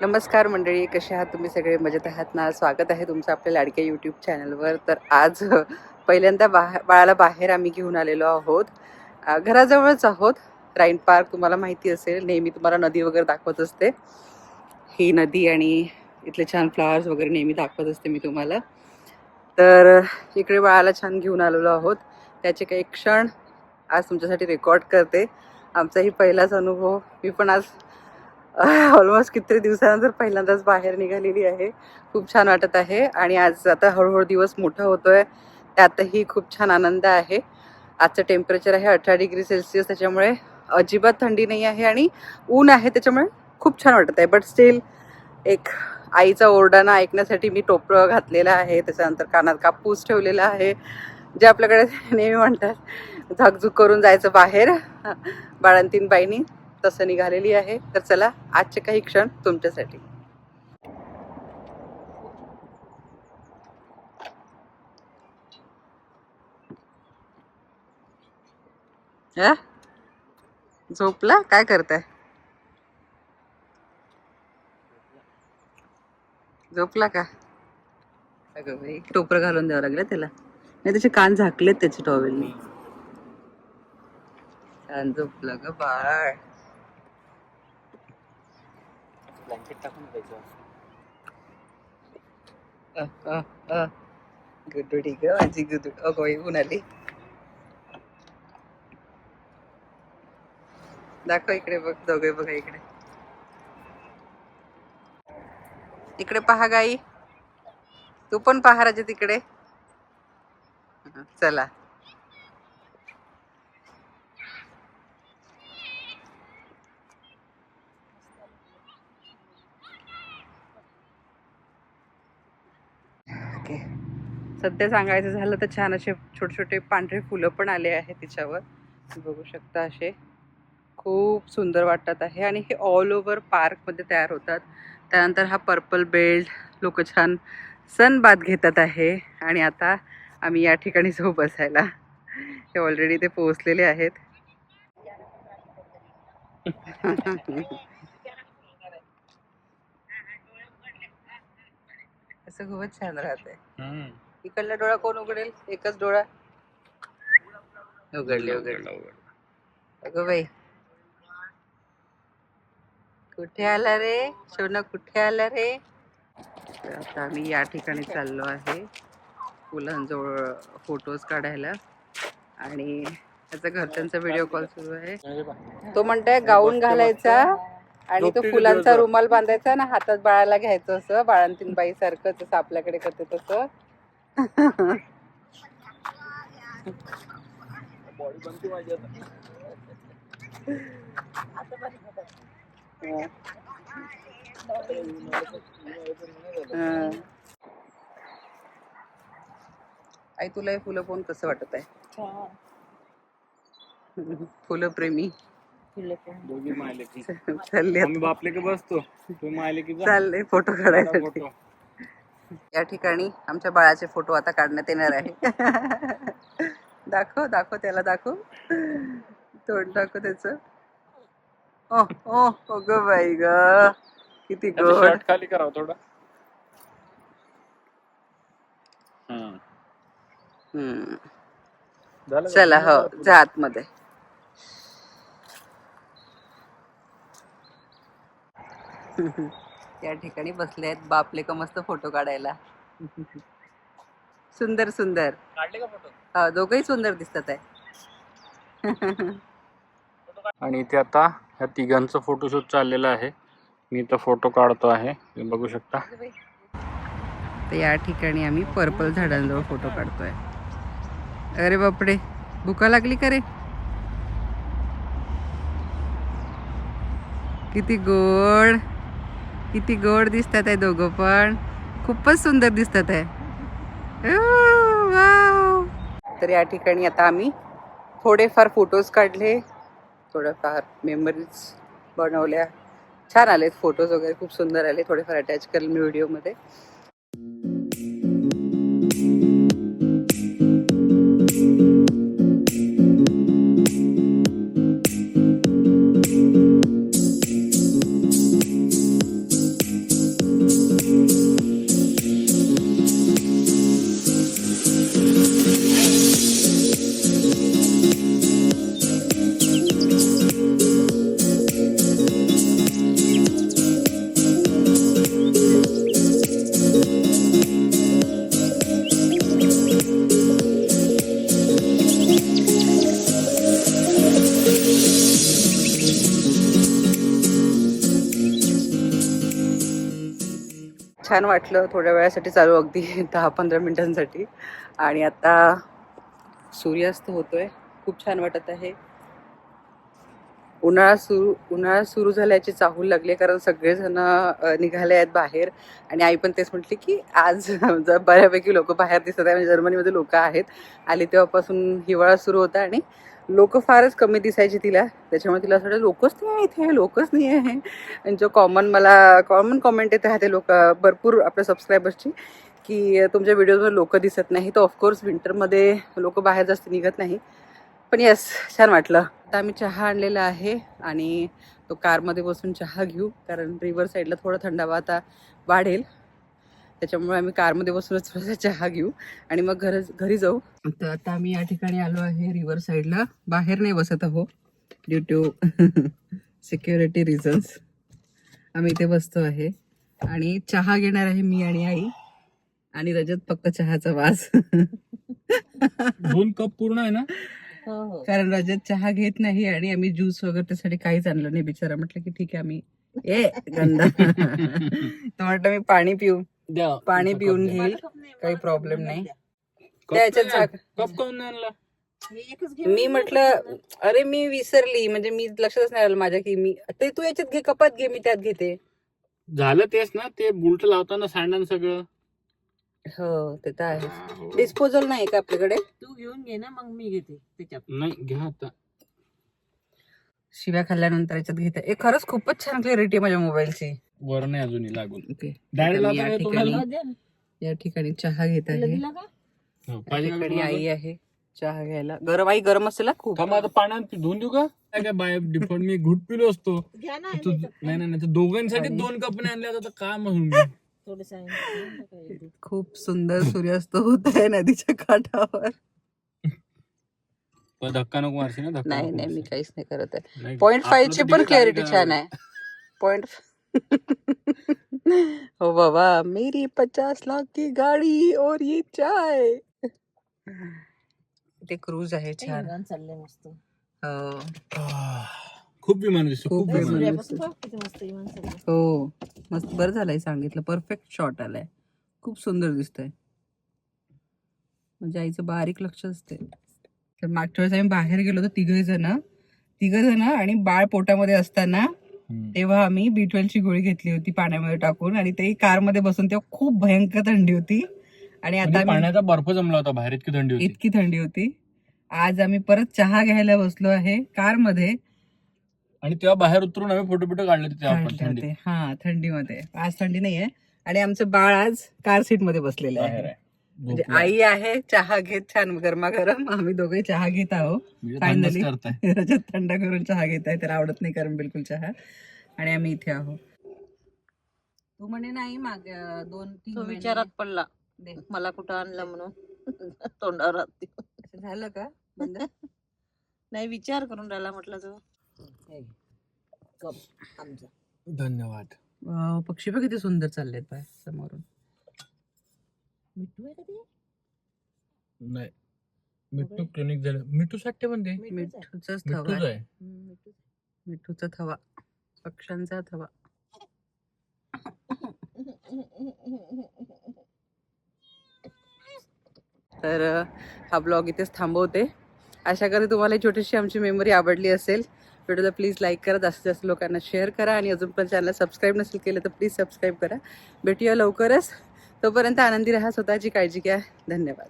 नमस्कार मंडळी कसे आहात तुम्ही सगळे? मजेत आहात ना? स्वागत आहे तुमचं आपल्या लाडक्या यूट्यूब चॅनलवर तर आज पहिल्यांदा बाहेर बाळाला बाहेर आम्ही घेऊन आलेलो आहोत. घराजवळच आहोत. राईन पार्क तुम्हाला माहिती असेल. नेहमी तुम्हाला नदी वगैरे दाखवत असते. ही नदी आणि इथले छान फ्लॉवर्स वगैरे नेहमी दाखवत असते मी तुम्हाला. तर इकडे बाळाला छान घेऊन आलेलो आहोत. त्याचे काही क्षण आज तुमच्यासाठी रेकॉर्ड करते. आमचाही पहिलाच अनुभव. मी पण आज ऑलमोस्ट किती दिवसानंतर पहिल्यांदाच बाहेर निघालेली आहे. खूप छान वाटत आहे. आणि आज आता हळूहळू दिवस मोठा होतोय. त्यातही खूप छान आनंद आहे. आजचं टेम्परेचर आहे अठरा डिग्री सेल्सिअस त्याच्यामुळे अजिबात थंडी नाही आहे आणि ऊन आहे त्याच्यामुळे खूप छान वाटत आहे. बट स्टील एक आईचा ओरडाणा ऐकण्यासाठी मी टोपरं घातलेलं आहे. त्याच्यानंतर कानात कापूस ठेवलेला आहे. जे आपल्याकडे नेहमी म्हणतात झाकझूक करून जायचं बाहेर. बाळंतीन बाईनी. तसं निघालेली आहे. तर चला आजचे काही क्षण तुमच्यासाठी. झोपला? काय करताय? झोपला का? अगं बाई टोपरं घालून द्यावं लागलं त्याला. नाही त्याचे कान झाकलेत त्याचे टॉवेलने छान झोपलं ग बाळ. ब्लँकेट टाकून द्यायचं गुडुडी ग माझी गुडू अगो येऊन आली. दाखव इकडे बघ दोघे बघा इकडे. इकडे पहा गाई. तू पण पहा राजा तिकडे. चला. ओके. सध्या सांगायचं झालं तर छान असे छोटे छोटे पांढरे फुलं पण आले आहे तिच्यावर. तुम्ही बघू शकता असे. खूप सुंदर वाटत आहे आणि हे ऑल ओव्हर पार्कमध्ये तयार होतात. त्यानंतर हा पर्पल बेल्ट लोक छान सन बाथ घेतात आहे. आणि आता आम्ही या ठिकाणी जाऊ बसायला. हे ऑलरेडी ते पोहोचलेले आहेत. असं खूपच छान राहत आहे इकडला डोळा कोण उघडेल? एकच डोळा. उघडले उघडले. अगं बाई. कुठे आला रे? सोनं कुठे आला रे? तर आता आम्ही या ठिकाणी चाललो आहे. फुलांजवळ फोटोज काढायला. आणि त्याचा घरच्यांचा व्हिडिओ कॉल सुरू आहे. तो म्हणताय गाऊन घालायचा. आणि तो फुलांचा. रुमाल बांधायचा ना हातात बाळाला घ्यायचं असं बाळांतीन बाई सारखं जसं आपल्याकडे करते तसं बॉडी बनते माझी आता हं. आई तुला हे फुलं कोण कसं वाटत आहे फुलं प्रेमी दोघी मायले की. चालले आम्ही बापले की बसतो. तू मायले की जा. चालले फोटो काढा काढायसाठी फोटो. या ठिकाणी आमच्या बाळाचे फोटो आता काढण्यात येणार आहे. दाखव दाखव त्याला दाखव. तोंड दाखव त्याच. ओ ओ ओ ग बाई ग. किती गोड. शर्ट खाली करावं थोडं. हम्म. चला हो जा आतमध्ये. या ठिकाणी बसले आहेत. बापले का मस्त फोटो काढायला. सुंदर सुंदर. काढले का फोटो? हा दोघही सुंदर दिसतात आहे. आणि इथे आता ह्या तिघांचं फोटोशूट चाललेलं आहे. मी इथं फोटो काढतो आहे. तुम्ही बघू शकता. तर या ठिकाणी आम्ही पर्पल झाडांजवळ फोटो काढतोय. अरे बापडे भुका लागली का रे? किती गोड. किती गोड दिसतात आहे दोघं पण. खूपच सुंदर दिसतात आहे. वाव. तर या ठिकाणी आता आम्ही थोडेफार फोटोज काढले. थोडंफार मेमरीज बनवल्या. छान आलेत फोटोज वगैरे खूप सुंदर आले. थोडेफार अटॅच करेल मी व्हिडिओमध्ये छान वाटलं थोड्या वेळासाठी चालू अगदी दहा पंधरा मिनिटांसाठी. आणि आता सूर्यास्त होतोय. खूप छान वाटत आहे. उन्हाळा सुरू उन्हाळा सुरू झाल्याचे चाहूल लागली कारण सगळेजण निघाले आहेत बाहेर. आणि आई पण तेच म्हटली की आज जर बऱ्यापैकी लोक बाहेर दिसत आहे म्हणजे जर्मनीमध्ये लोक आहेत. आली तेव्हापासून हिवाळा सुरू होता आणि लोक फारच कमी दिसायची तिला. त्याच्यामुळे तिला असं लोकच नाही आहे इथे लोकच नाही आहे. आणि जो कॉमन मला कॉमन कॉमेंट येते ते लोक भरपूर आपल्या सबस्क्रायबर्सची की तुमच्या व्हिडिओजवर लोक दिसत नाही तर ऑफकोर्स विंटरमध्ये लोक बाहेर जास्त निघत नाही. पण येस छान वाटलं. आता आम्ही चहा आणलेला आहे आणि तो कारमध्ये बसून चहा घेऊ कारण रिव्हर साईडला थोडं थंडावा आता वाढेल. त्याच्यामुळे आम्ही कारमध्ये बसूनच थोडासा चहा घेऊ आणि मग घर घरी जाऊ. तर आता आम्ही या ठिकाणी आलो आहे रिव्हर साईडला बाहेर नाही बसत आहो. ड्यू टू सिक्युरिटी रिझन्स आम्ही इथे बसतो आहे. आणि चहा घेणार आहे मी आणि आई. आणि रजत फक्त चहाचा वास. दोन कप पूर्ण आहे ना? कारण रजत चहा घेत नाही आणि आम्ही ज्यूस वगैरे त्यासाठी काहीच आणलं नाही बिचारा. म्हटलं की ठीक आहे आम्ही ए गंदा. तर म्हटलं मी पाणी पिऊ. द्या. पाणी पिऊन घेईल काही प्रॉब्लेम नाही. कप आणला? मी म्हटलं अरे मी विसरली म्हणजे मी लक्षातच नाही आलं माझ्या की मी ते तू याच्यात घे कपात घे मी त्यात घेते. झालं तेच ना ते बुलट लावताना सँडन सगळं. हो ते तर आहे डिस्पोजल नाही का आपल्याकडे? तू घेऊन घे ना मग मी घेते त्याच्यात. नाही घ्या आता. शिव्या खाल्ल्यानंतर याच्यात घेते. ए खरंच खूपच छान क्लॅरिटी आहे माझ्या मोबाईलची वर नाही अजूनही लागून. ओके. डायरेक्ट आता मी या ठिकाणी. या चहा घेत आहे. हो, या पाहिजे का ठिकाणी तुम्हाला? आई आहे. चहा घ्यायला. गरम आई गरम असेल हा खूप. थांबा आता पाण्यात धुवून देऊ का? काय काय बाय डिफॉल्ट मी घुट पिलो असतो. घ्या ना तू- नाही नाही नाही तर दोघांसाठी आणि- दोन कप नाही आणले आता काय म्हणून मी? खूप सुंदर सूर्यास्त होत आहे नदीच्या काठावर. पण धक्का नको मारशी ना धक्का नाही नको नाही मी. काहीच नाही करत आहे. नाही, पॉइंट आपलं फाईव्ह ची पण दिली क्लॅरिटी छान? आहे. पॉइंट हो बाबा मेरी पचास लाख की गाडी और ये चाय. ते क्रूज आहे छान. चाललंय मस्त. हो. आह, खूप विमान दिसतो खूप खूप विमान विमान दिसतो. सूर्यापासून बघ किती मस्त विमान चाललंय. हो मस्त बरं झालंय सांगितलं. परफेक्ट शॉट आलाय. खूप सुंदर दिसतंय. म्हणजे आईचं बारीक लक्ष असते तर मागच्या वेळेस आम्ही बाहेर गेलो होतो तिघ जण तिघ जण आणि बाळ पोटामध्ये असताना. तेव्हा आम्ही बी ची गोळी घेतली होती पाण्यामध्ये टाकून आणि ते कारमध्ये बसून तेव्हा खूप भयंकर थंडी होती. आणि आता म्हणजे पाण्याचा बर्फ जमला होता बाहेर इतकी थंडी होती. इतकी थंडी होती. आज आम्ही परत चहा घ्यायला बसलो आहे कारमध्ये. आणि तेव्हा बाहेर उतरून आम्ही फोटो बिटो काढले होते. हा थंडीमध्ये. आज थंडी नाहीये. आणि आमचं बाळ आज कार सीटमध्ये बसलेलं आहे. म्हणजे. आई आहे चहा घेत छान गरमागरम. आम्ही दोघे चहा घेत आहोत. म्हणजे. थंडच करताय रजत थंड करून चहा घेत आहे तर आवडत नाही कारण बिलकुल चहा. आणि आम्ही इथे आहोत. तू म्हणे नाही माग दोन तीन विचारात पडला. दे. मला कुठं आणलं म्हणून? तोंडावर झालं का? बंद? नाही विचार करून राहिला म्हटलं तो. कप आमचा. धन्यवाद. पक्षी पण किती सुंदर चाललेत बाय समोरून. मिठू आहे का ते? नाही. मिठू क्लिनिक झालं. मिठू साठी पण ते. मिठूचाच थवा. मिठूच आहे. आहे थवा. पक्ष्यांचा थवा. तर अ, हा ब्लॉग इथेच थांबवते. आशा करते तुम्हाला ही छोटीशी आमची मेमरी आवडली असेल. व्हिडिओला प्लीज लाईक करा. जास्तीत जास्त लोकांना शेअर करा. आणि अजून पण चॅनल सबस्क्राईब नसेल केलं तर प्लीज सबस्क्राईब करा. भेटूया लवकरच. तोपर्यंत आनंदी राहा स्वतःची काळजी घ्या. धन्यवाद.